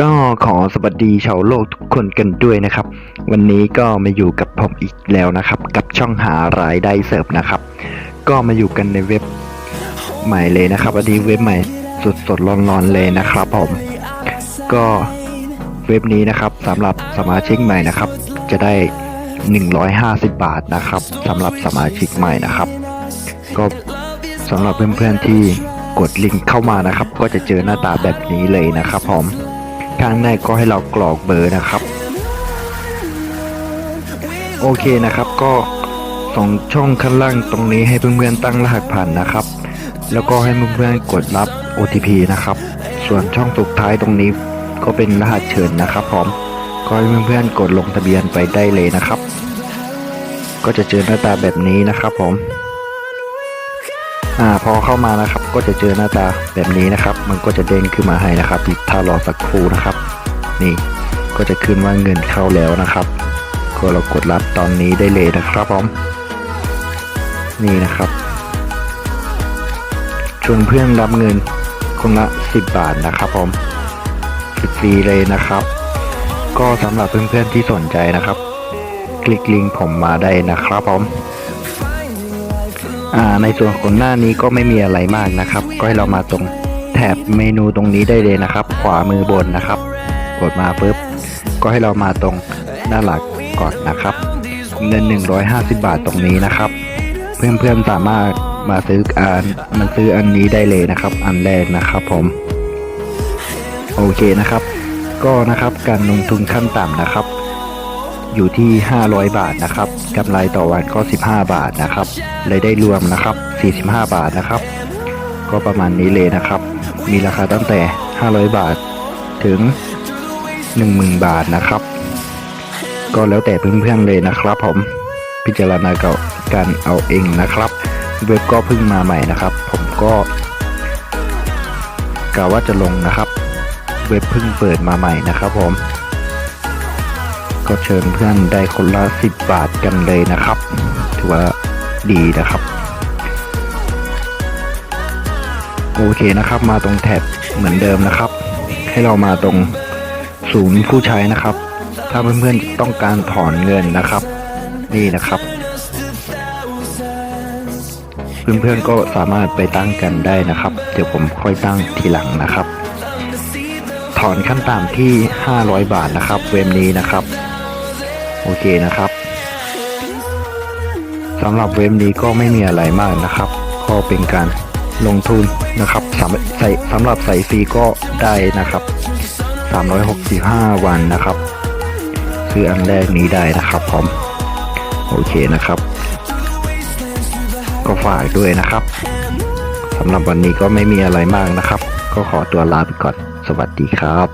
ก็ขอสวัสดีชาวโลกทุกคนกันด้วยนะครับ วันนี้ก็มาอยู่กับผมอีกแล้วนะครับ กับช่องหารายได้เสริมนะครับ ก็มาอยู่กันในเว็บใหม่เลยนะครับอันนี้เว็บใหม่สดสดๆร้อนๆเลยนะครับผม ก็เว็บนี้นะครับสำหรับสมาชิกใหม่นะครับ จะได้ 150 บาทนะครับสำหรับสมาชิกใหม่นะครับ ก็สำหรับเพื่อนๆที่กดลิงก์เข้ามานะครับ ก็จะเจอหน้าตาแบบนี้เลยนะครับผม ข้างในก็ให้เรากรอกเบอร์นะครับ โอเคนะครับก็สองช่องข้างล่างตรงนี้ให้เพื่อนๆตั้งรหัสผ่านนะครับ แล้วก็ให้เพื่อนๆกดรับ OTP นะครับ ส่วนช่องสุดท้ายตรงนี้ก็เป็นรหัสเชิญนะครับผมก็ให้เพื่อนๆกดลงทะเบียนไปได้เลยนะครับ ก็จะเจอหน้าตาแบบนี้นะครับผม อ่าพอเข้ามานะครับก็จะเจอหน้าตาแบบนี้นะครับ มันก็จะเด้งขึ้นมาให้นะครับถ้ารอสักครู่นะครับ นี่ก็จะขึ้นว่าเงินเข้าแล้วนะครับ ก็เรากดรับตอนนี้ได้เลยนะครับผมนี่นะครับชวนเพื่อนรับเงินคนละ 10 บาทนะครับผมฟรีเลยนะครับ ก็สำหรับเพื่อนๆที่สนใจนะครับ คลิกลิงก์ผมมาได้นะครับผม ในส่วนของหน้านี้ก็ไม่มีอะไรมากนะครับ ก็ให้เรามาตรงแถบเมนูตรงนี้ได้เลยนะครับ ขวามือบนนะครับ กดมาปุ๊บ ก็ให้เรามาตรงหน้าหลักก่อนนะครับเงิน 150 บาทตรงนี้นะครับ เพื่อนๆสามารถมาซื้ออันมันซื้ออันนี้ได้เลยนะครับ อันแรกนะครับผมโอเคนะครับ ก็นะครับการลงทุนขั้นต่ำนะครับ อยู่ที่ 500 บาทนะครับกำไรต่อวันก็ 15 บาทนะครับรายได้รวมนะครับ 45 บาทนะครับ ก็ประมาณนี้เลยนะครับ มีราคาตั้งแต่ 500 บาทถึง 10,000 บาทนะครับ ก็แล้วแต่เพื่อนๆเลยนะครับผมพิจารณากับการเอาเองนะครับ เว็บก็เพิ่งมาใหม่นะครับ ผมก็กะว่าจะลงนะครับ เว็บเพิ่งเปิดมาใหม่นะครับผม ก็เชิญเพื่อนได้คนละ10บาทกันเลยนะครับ ถือว่าดีนะครับ โอเคนะครับ มาตรงแท็บเหมือนเดิมนะครับ ให้เรามาตรงศูนย์ผู้ใช้นะครับ ถ้าเพื่อนๆต้องการถอนเงินนะครับ นี่นะครับ เพื่อนๆก็สามารถไปตั้งกันได้นะครับ เดี๋ยวผมค่อยตั้งทีหลังนะครับถอนขั้นต่ำที่ 500 บาทนะครับ เว็บนี้นะครับ โอเคนะครับสำหรับเว็บนี้ก็ไม่มีอะไรมากนะครับ ก็เป็นการลงทุนนะครับสำใส่สำหรับใส่ฟรีก็ได้นะครับ 365 วันนะครับคืออันแรกนี้ได้นะครับผมโอเคนะครับ ก็ฝากด้วยนะครับสำหรับวันนี้ก็ไม่มีอะไรมากนะครับ ก็ขอตัวลาไปก่อน สวัสดีครับ